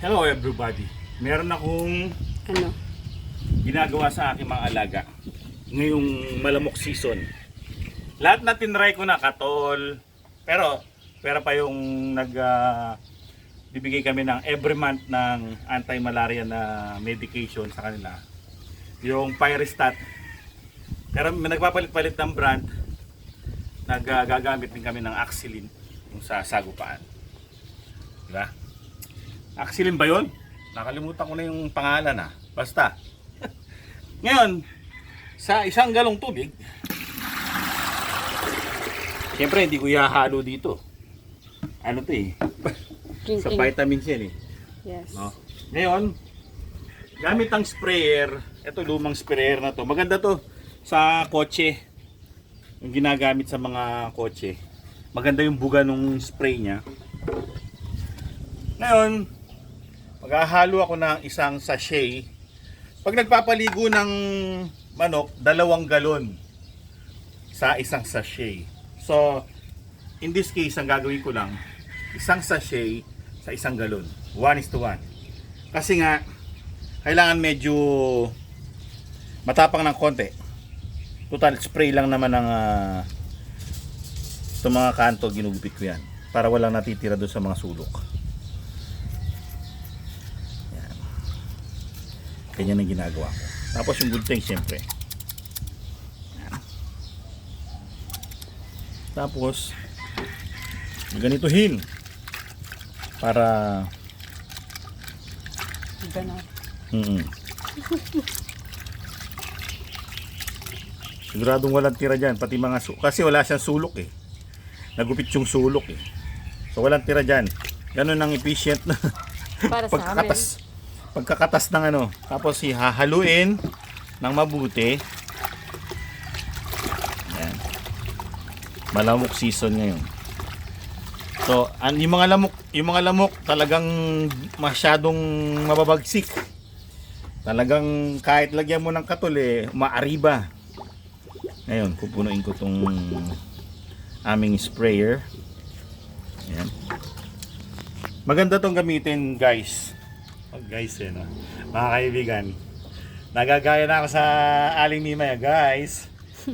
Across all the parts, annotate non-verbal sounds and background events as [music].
Hello everybody. Meron akong Ano? ginagawa sa aking mga alaga ngayong malamok season. Lahat na tinry ko na katol. Pero pero pa yung nag ah, bibigay kami ng every month ng anti-malaria na medication sa kanila. Yung Pyrestat. Pero may nagpapalit-palit ng brand. Nagagamit din kami ng Axilin yung sa sagupaan. Diba? Axilin ba yun? Nakalimutan ko na yung pangalan ah. Basta. [laughs] Ngayon, sa isang galong tubig, Siyempre, hindi ko ihahalo dito. Ano to eh? sa vitamins yan eh. Yes. No? Ngayon, gamit ang sprayer, ito lumang sprayer na to. Maganda to sa kotse. Yung ginagamit sa mga kotse. Maganda yung buga nung spray niya. Ngayon, maghahalo ako ng isang sachet. Pag nagpapaligo ng manok, dalawang galon sa isang sachet. So, in this case, ang gagawin ko lang, isang sachet sa isang galon. One is to one. Kasi nga, kailangan medyo matapang ng konti. Total spray lang naman ng uh, itong mga kanto, ginugupit ko yan. Para walang natitira doon sa mga sulok. Ganyan ang ginagawa ko. Tapos yung good thing, siyempre. Yan. Tapos, ganituhin. Para na. Mm. Siguradong walang tira dyan, pati mga su kasi wala siyang sulok eh. Nagupit yung sulok eh. So walang tira dyan. Ganun ang efficient na Para sa amin. Pagkakatas. Ng ano. Tapos ihahaluin ng mabuti. Yan. Malamok season ngayon. So, an yung mga lamok, yung mga lamok talagang masyadong mababagsik. Talagang kahit lagyan mo ng katul eh, maariba. Ngayon, pupunuin ko tong aming sprayer. Ayan. Maganda tong gamitin, guys. Oh, guys, eh, no? Mga kaibigan. Nagagaya na ako sa Aling Mimaya, guys. [laughs]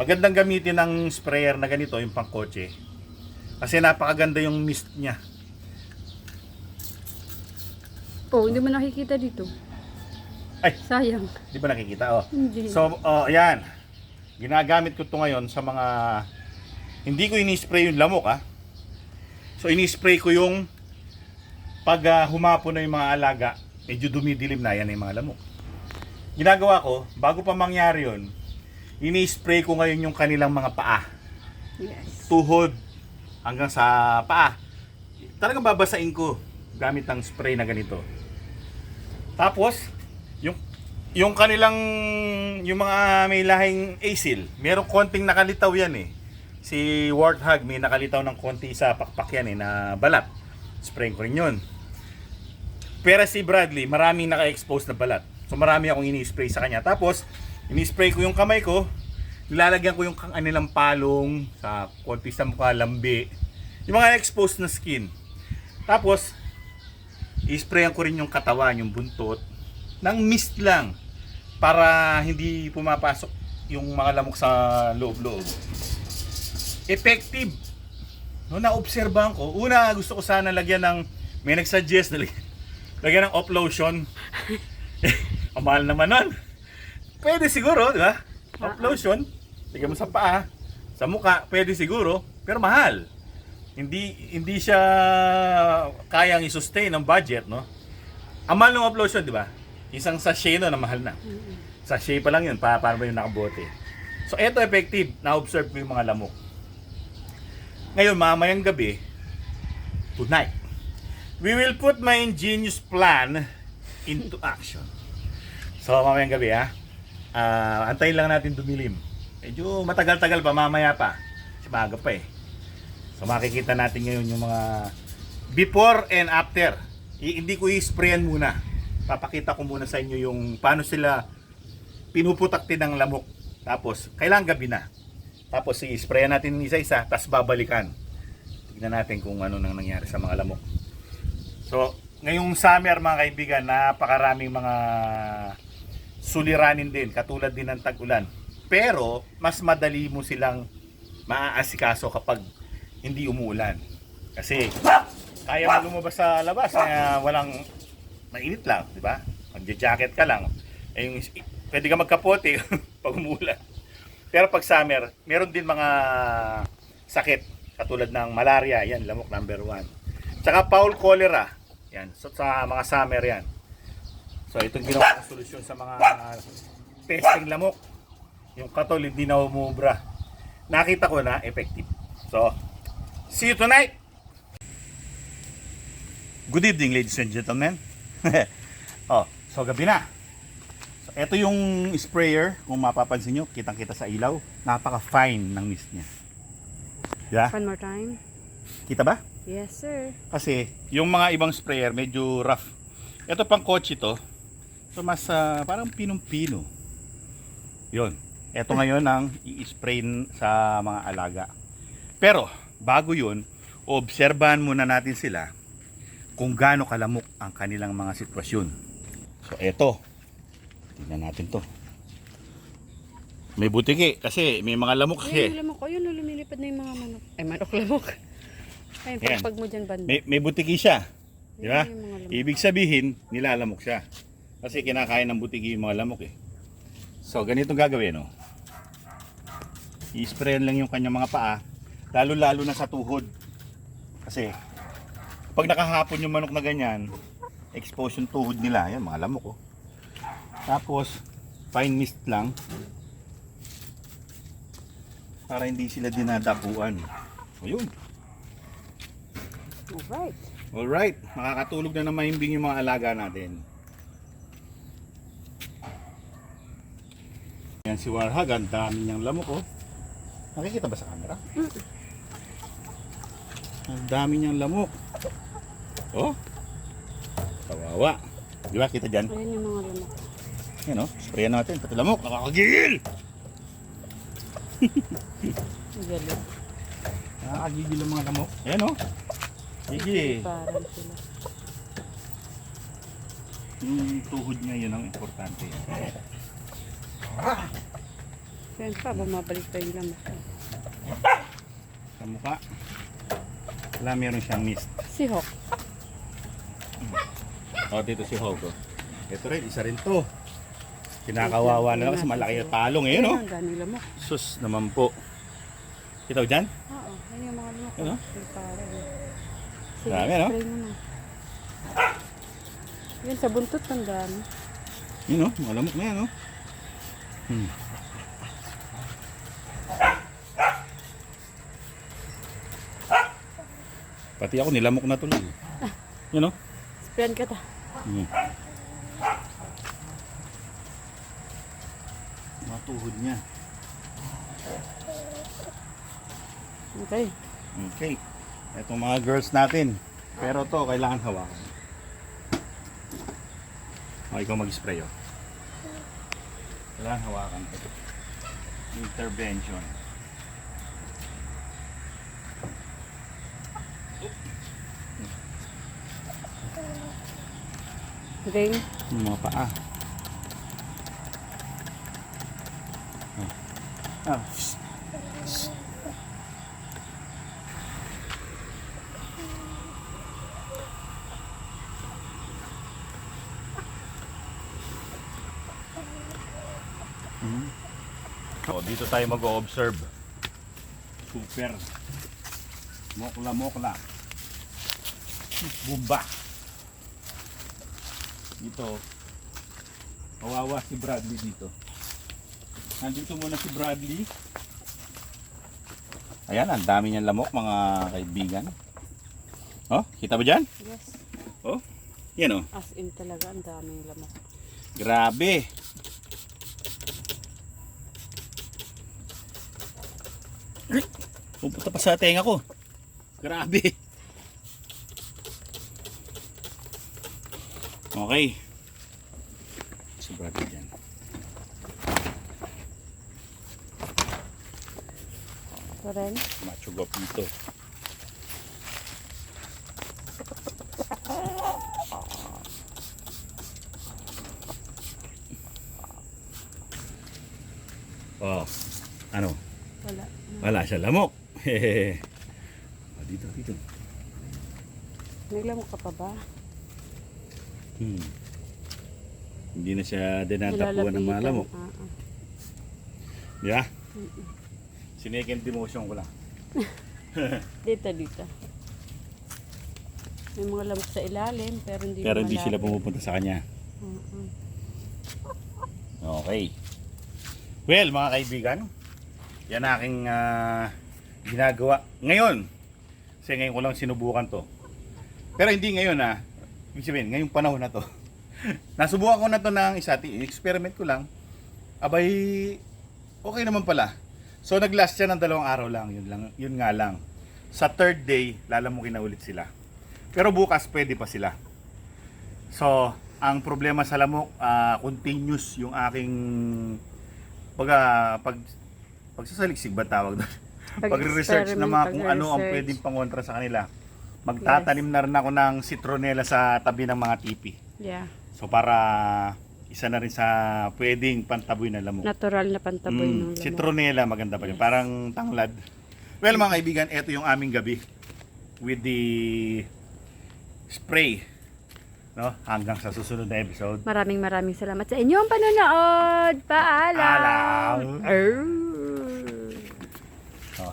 Magandang gamitin ng sprayer na ganito, yung pangkotse. Kasi napakaganda yung mist niya. Oh, hindi mo nakikita dito. Ay. Sayang. Di ba nakikita? Oh. Hindi. So, oh, ayan. Ginagamit ko to ngayon sa mga... Hindi ko ini-spray yung lamok, ah. So, ini-spray ko yung pag ah, humapon na yung mga alaga, medyo dumidilim na yan yung mga lamok. Ginagawa ko, bago pa mangyari yun, ini-spray ko ngayon yung kanilang mga paa. Yes. Tuhod hanggang sa paa. Talagang babasain ko gamit ang spray na ganito. Tapos, yung yung kanilang yung mga may lahing asil, merong konting nakalitaw yan eh. Si Warthog may nakalitaw ng konti sa pakpak yan eh na balat. Spray ko rin yun. Pero si Bradley, maraming naka-expose na balat. So marami akong ini-spray sa kanya. Tapos, ini-spray ko yung kamay ko, nilalagyan ko yung kanilang palong sa konti sa mukha, lambi. Yung mga exposed na skin. Tapos, i-sprayan ko rin yung katawan, yung buntot, ng mist lang para hindi pumapasok yung mga lamok sa loob-loob. Effective. No, naobserbahan ko. Una, gusto ko sana lagyan ng, may nagsuggest na lagyan, lagyan ng off lotion. [laughs] Ang mahal naman nun. Pwede siguro, di ba? Off lotion. Lagyan mo sa paa, sa muka, pwede siguro, pero mahal. Hindi hindi siya kayang i-sustain ng budget, no? Ang ng off lotion, di ba? Isang sachet no, na mahal na. Sachet pa lang yun, para, para ba yung nakabote. So, eto effective. Na-observe ko yung mga lamok. Ngayon, mamayang gabi, tonight, we will put my ingenious plan into action. So, mamayang gabi, ha? Ah, antayin lang natin dumilim. Medyo matagal-tagal pa, mamaya pa. Kasi maaga pa eh. So, makikita natin ngayon yung mga before and after. I- hindi ko i-sprayan muna. Papakita ko muna sa inyo yung paano sila pinuputakti ng lamok. Tapos, kailangan gabi na. Tapos, i-sprayan natin isa-isa, tapos babalikan. Tignan natin kung ano nang nangyari sa mga lamok. So, ngayong summer mga kaibigan, napakaraming mga suliranin din, katulad din ng tag-ulan. Pero, mas madali mo silang maaasikaso kapag hindi umuulan. Kasi, kaya mo lumabas sa labas na walang mainit lang, di ba? Magja-jacket ka lang. Eh, yung, pwede ka magkapote [laughs] pag umuulan. Pero pag summer, meron din mga sakit katulad ng malaria, yan, lamok number one. Tsaka foul cholera, yan, so, sa mga summer yan. So itong ginawa kong solusyon sa mga pesting lamok. Yung katol hindi na umubra. Nakita ko na effective. So, see you tonight! Good evening ladies and gentlemen. [laughs] oh, so gabi na. So, ito yung sprayer, kung mapapansin nyo, kitang-kita sa ilaw. Napaka-fine ng mist niya. Yeah? One more time. Kita ba? Yes, sir. Kasi yung mga ibang sprayer medyo rough. Ito pang kotse to. So mas ah, parang pinong-pino. Yun. Ito [laughs] ngayon ang i-spray n- sa mga alaga. Pero bago yun, obserbahan muna natin sila kung gaano kalamok ang kanilang mga sitwasyon. So eto. Tingnan natin to. May butiki kasi may mga lamok Ay, kasi. yung lamok ko, yun, oh, lumilipad na yung mga manok. Ay, manok lamok. Ay, Yan. pagpag mo dyan, banda. May, may butiki siya. Di ba? Mga lamok. Ibig sabihin, nilalamok siya. Kasi kinakain ng butiki yung mga lamok eh. So, ganito gagawin, no? I-sprayan lang yung kanyang mga paa, lalo-lalo na sa tuhod. Kasi, pag nakahapon yung manok na ganyan, expose yung tuhod nila. Yan, mga lamok, oh. Tapos, fine mist lang. Para hindi sila dinadapuan. O yun. Alright. Alright, makakatulog na ng mahimbing yung mga alaga natin. Yan si Warhag, ang dami niyang lamok oh. Nakikita ba sa camera? Ang dami niyang lamok. Oh. Kawawa. Di ba kita dyan? Ayan yung mga lamok. Yan oh, sprayan natin. Pati lamok, nakakagigil! Nakakagigil ang mga lamok. Yan oh. Sige. Parang sila. Yung tuhod niya, yun ang importante. Yan pa, bumabalik pa yung lamok. Sa mukha. Wala, meron siyang mist. Si Hawk. O, dito si Hogo. Ito rin, isa rin to. Kinakawawa na lang kasi malaki na talong eh, no? Ang daming lamok. Sus naman po. Ito dyan? Oo, yan yung mga lamok. Ano? Yung parang. Sige, Dami, no? spray mo na. Yan, sa buntot ang dami. Yun no, mga lamok na yan, no? Hmm. Pati ako nilamok na tuloy. [laughs] Yun no? Sprayan ka ta. Hmm. Mga tuhod niya. Okay. Okay. Itong mga girls natin. Pero to kailangan hawakan. O, ikaw mag-spray, oh. Kailangan hawakan to. Intervention. Yung mga paa. Ah. Ah. shh. Shh. Hmm. So, dito tayo mag-observe. Super. Mokla mokla. Bumba. Dito. Kawawa si Bradley dito. Nandito muna si Bradley. Ayan, ang dami niyang lamok mga kaibigan. Oh, kita ba dyan? Yes. Oh, yan oh. As in talaga, ang daming lamok. Grabe. Pupunta pa sa tenga ko. Grabe. Okay. Sobrang dyan. Ito rin. Machugop dito. Oh, ano? Wala. Siya lamok. [laughs] Hehehe. Dito, dito. Naglamok ka pa ba? Hmm. Hindi na siya dinatapuan ng mga lamok. Ah, ah. Di ba? Demotion ko lang. [laughs] Dito, dito. May mga lamok sa ilalim, pero hindi Pero hindi sila pumupunta sa kanya. Ah, ah. Okay. Well, mga kaibigan, yan aking ah, ginagawa. Ngayon, kasi ngayon ko lang sinubukan to. Pero hindi ngayon ah. Ibig sabihin, ngayong panahon na to. [laughs] Nasubukan ko na to ng isa, experiment ko lang. Abay, okay naman pala. So naglast siya ng dalawang araw lang, yun lang, yun nga lang. Sa third day, lalamukin na ulit sila. Pero bukas pwede pa sila. So, ang problema sa lamok, ah, continuous yung aking pag pag pagsasaliksik ba tawag doon? [laughs] Pagre-research na mga kung ano ang pwedeng pangontra sa kanila. Magtatanim na rin ako ng citronella sa tabi ng mga tipi. Yeah. So para isa na rin sa pwedeng pantaboy na lamok. Natural na pantaboy ng Mm, lamok. citronella maganda pa rin. Parang tanglad. Well mga kaibigan, ito yung aming gabi with the spray. No? Hanggang sa susunod na episode. Maraming maraming salamat sa inyong panonood. Paalam! Paalam.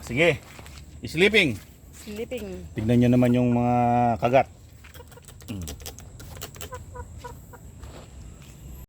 Sige. Sleeping. Sleeping. Tignan nyo naman yung mga kagat.